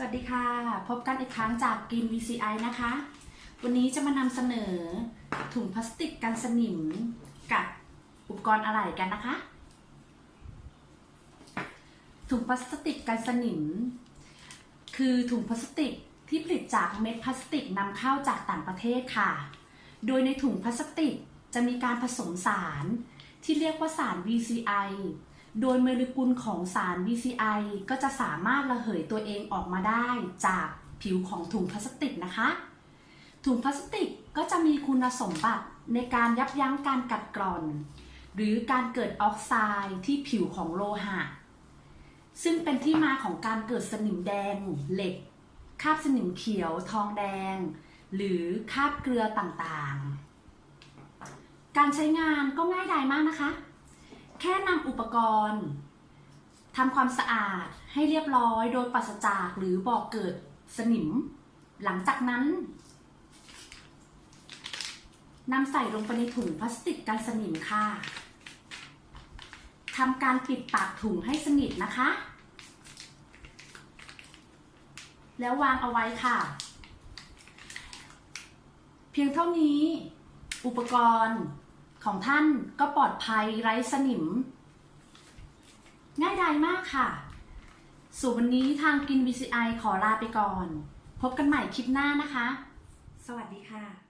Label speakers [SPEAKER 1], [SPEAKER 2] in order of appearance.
[SPEAKER 1] สวัสดีค่ะ พบกันอีกครั้งจากกิน VCI นะคะ วันนี้จะมานำเสนอถุงพลาสติกกันสนิมกับอุปกรณ์อะไหล่กันนะคะ ถุงพลาสติกกันสนิม คือถุงพลาสติกที่ผลิตจากเม็ดพลาสติกนำเข้าจากต่างประเทศค่ะ โดยในถุงพลาสติกจะมีการผสมสารที่เรียกว่าสาร VCI โดยโมเลกุลของสาร VCI ก็จะสามารถระเหยตัวเองออกมาได้จากผิวของถุงพลาสติกนะคะ ถุงพลาสติกก็จะมีคุณสมบัติในการยับยั้งการกัดกร่อน หรือการเกิดออกไซด์ที่ผิวของโลหะ ซึ่งเป็นที่มาของการเกิดสนิมแดง เหล็ก คาบสนิมเขียว ทองแดง หรือคาบเกลือต่างๆ การใช้งานก็ง่ายดายมากนะคะ แค่นำอุปกรณ์ทำความสะอาดให้เรียบร้อยโดยปราศจากหรือบอกเกิดสนิม หลังจากนั้นนำใส่ลงไปในถุงพลาสติกกันสนิมค่ะทำการปิดปากถุงให้สนิทนะคะ แล้ววางเอาไว้ค่ะ เพียงเท่านี้อุปกรณ์ ของท่านก็ปลอดภัยไร้สนิม ง่ายดายมากค่ะส่วนวันนี้ทางกิน VCI ขอลาไปก่อน พบกันใหม่คลิปหน้านะคะ สวัสดีค่ะ